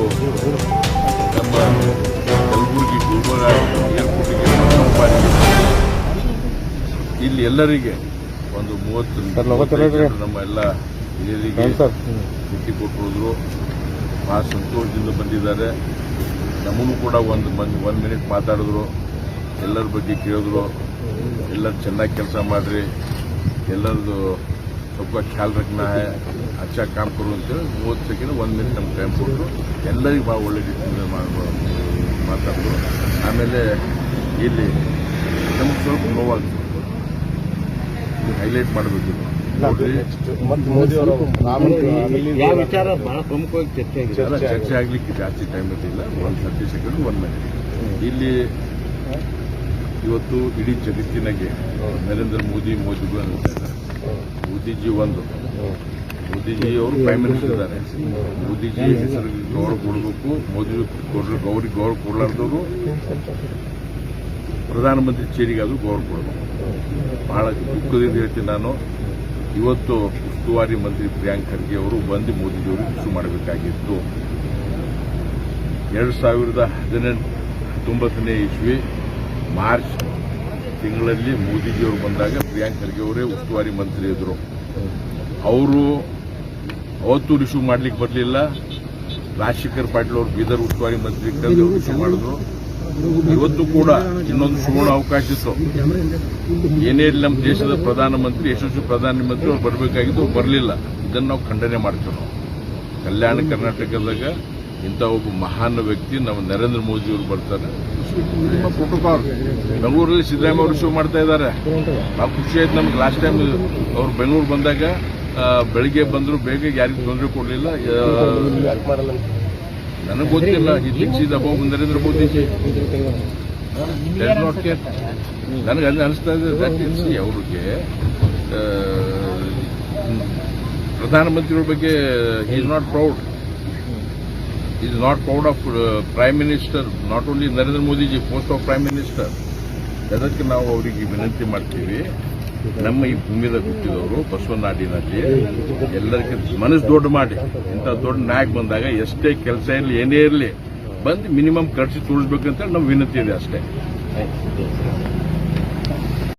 ಇವತ್ತು ನಮ್ಮ ಕಲಬುರಗಿ ಗುಲ್ಬರ್ಗ ಏರ್ಪೋರ್ಟಿಗೆ ಇಲ್ಲಿ ಎಲ್ಲರಿಗೆ ಒಂದು ಮೂವತ್ತು ನಮ್ಮ ಎಲ್ಲ ಹಿರಿಯರಿಗೆ ಭೇಟಿ ಕೊಟ್ಟು ಭಾಳ ಸಂತೋಷದಿಂದ ಬಂದಿದ್ದಾರೆ. ನಮಗೂ ಕೂಡ ಒಂದು ಮಂದಿ ಒಂದು ಮಿನಿಟ್ ಮಾತಾಡಿದ್ರು. ಎಲ್ಲರ ಬಗ್ಗೆ ಕೇಳಿದ್ರು. ಎಲ್ಲರೂ ಚೆನ್ನಾಗಿ ಕೆಲಸ ಮಾಡ್ರಿ. ಎಲ್ಲರದು ಸ್ವಲ್ಪ ಖ್ಯಾಲ್ ರಖನಾ ಹೈ ಅಚ್ಚಾ ಕಾಮ್ ಕರು ಅಂತೇಳಿ ಮೂವತ್ತು ಸೆಕೆಂಡ್ ಒಂದು ಮಿನಿಟ್ ನಮ್ಗೆ ಟೈಮ್ ಕೊಟ್ಟರು ಎಲ್ಲರಿಗೂ ಭಾಳ ಒಳ್ಳೆ ರೀತಿಯಿಂದ ಮಾತಾಡಿದ್ರು ಆಮೇಲೆ ಇಲ್ಲಿ ನಮ್ಗೆ ಸ್ವಲ್ಪ ನೋವಾಗ್ತದೆ ಹೈಲೈಟ್ ಮಾಡಬೇಕು. ವಿಚಾರ ಬಹಳ ಪ್ರಮುಖವಾಗಿ ಚರ್ಚೆ ಆಗ್ಲಿಕ್ಕೆ ಜಾಸ್ತಿ ಟೈಮ್ ಇರಲಿಲ್ಲ. ಒಂದು ಥರ್ಟಿ ಸೆಕೆಂಡ್ ಒನ್ ಮಿನಿಟ್ ಇಲ್ಲಿ ಇವತ್ತು ಇಡೀ ಜಗತ್ತಿನಾಗೆ ನರೇಂದ್ರ ಮೋದಿ ಮೋದಿಗೂ ಅನ್ನಿಸ್ತಾ ಇದ್ದಾರೆ ಮೋದಿಜಿ ಒಂದು. ಮೋದಿಜಿ ಅವರು ಪ್ರೈಮ್ ಮಿನಿಸ್ಟರ್ ಇದ್ದಾರೆ. ಮೋದಿಜಿ ಹೆಸರಿಗೆ ಗೌರವ ಕೊಡಬೇಕು. ಮೋದಿ ಗೌರಿ ಗೌರವ ಕೊಡಲಾರ್ದವರು ಪ್ರಧಾನಮಂತ್ರಿ ಚೇರಿಗಾದ್ರೂ ಗೌರವ ಕೊಡಬೇಕು. ಬಹಳ ದುಃಖದಿಂದ ಹೇಳ್ತೀನಿ ನಾನು. ಇವತ್ತು ಉಸ್ತುವಾರಿ ಮಂತ್ರಿ ಪ್ರಿಯಾಂಕ್ ಖರ್ಗೆ ಅವರು ಬಂದು ಮೋದಿಜಿಯವರು ಇಶ್ಯೂ ಮಾಡಬೇಕಾಗಿತ್ತು. ಎರಡು ಸಾವಿರದ ಹದಿನೆಂಟು ಹತ್ತೊಂಬತ್ತನೇ ಇಸ್ವಿ ಮಾರ್ಚ್ ತಿಂಗಳಲ್ಲಿ ಮೋದಿಜಿಯವರು ಬಂದಾಗ ಪ್ರಿಯಾಂಕ್ ಖರ್ಗೆ ಅವರೇ ಉಸ್ತುವಾರಿ ಮಂತ್ರಿ ಇದ್ರು ಅವರು ಅವತ್ತು ರಿಶ್ಯೂ ಮಾಡ್ಲಿಕ್ಕೆ ಬರಲಿಲ್ಲ. ರಾಜಶೇಖರ್ ಪಾಟೀಲ್ ಅವರು ಬೀದರ್ ಉಸ್ತುವಾರಿ ಮಂತ್ರಿ ಕರೆದು ರಿಶ್ಯೂ ಮಾಡಿದ್ರು. ಇವತ್ತು ಕೂಡ ಇನ್ನೊಂದು ಸುವರ್ಣ ಅವಕಾಶ ಇತ್ತು. ಏನೇ ಇರಲಿ ನಮ್ಮ ದೇಶದ ಪ್ರಧಾನಮಂತ್ರಿ, ಯಶಸ್ವಿ ಪ್ರಧಾನಮಂತ್ರಿ ಅವ್ರು ಬರಬೇಕಾಗಿದ್ದು ಬರಲಿಲ್ಲ. ಇದನ್ನು ನಾವು ಖಂಡನೆ ಮಾಡ್ತೇವೆ ನಾವು. ಕಲ್ಯಾಣ ಕರ್ನಾಟಕದಾಗ ಇಂಥ ಒಬ್ಬ ಮಹಾನ್ ವ್ಯಕ್ತಿ ನಮ್ಮ ನರೇಂದ್ರ ಮೋದಿ ಅವರು ಬರ್ತಾರೆ. ಪ್ರೋಟೋಕಾಲ್ ಬೆಂಗಳೂರಲ್ಲಿ ಸಿದ್ದರಾಮಯ್ಯ ಅವರು ಶೋ ಮಾಡ್ತಾ ಇದ್ದಾರೆ. ನಾವು ಖುಷಿ ಆಯ್ತು ನಮ್ಗೆ ಲಾಸ್ಟ್ ಟೈಮ್ ಅವ್ರು ಬೆಂಗಳೂರು ಬಂದಾಗ ಆ, ಬೆಳಿಗ್ಗೆ ಬಂದ್ರು ಬೇಗ ಯಾರಿಗೂ ತೊಂದರೆ ಕೊಡಲಿಲ್ಲ. ನನಗೆ ಗೊತ್ತಿಲ್ಲ ಈ ಬಾಬು ಅಬೌವ್ ನರೇಂದ್ರ ಮೋದಿ. ನನಗೆ ಅಲ್ಲಿ ಅನಿಸ್ತಾ ಇದೆ ಅವ್ರಿಗೆ ಆ, ಪ್ರಧಾನಮಂತ್ರಿಗಳ ಬಗ್ಗೆ is not proud is not proud of prime minister not only Narendra Modiji post of prime minister ಅದಕ್ಕೆ ನಾವು ಅವರಿಗೆ ವಿನಂತಿ ಮಾಡ್ತೀವಿ. ನಮ್ಮ ಈ ಭೂಮಿದ ಹುಟ್ಟಿದವರು ಬಸವನಾಡಿನಲ್ಲಿ ಎಲ್ಲರಿಗೂ ಮನಸ್ಸು ದೊಡ್ಡ ಮಾಡಿ. ಇಂಥ ದೊಡ್ಡ ನಾಯಕ ಬಂದಾಗ ಎಷ್ಟೇ ಕೆಲಸ ಇರಲಿ, ಏನೇ ಇರಲಿ, ಬಂದು ಮಿನಿಮಮ್ ಖರ್ಚು ತೋರಿಸ್ಬೇಕಂತ ನಮ್ಮ ವಿನಂತಿ ಇದೆ ಅಷ್ಟೇ.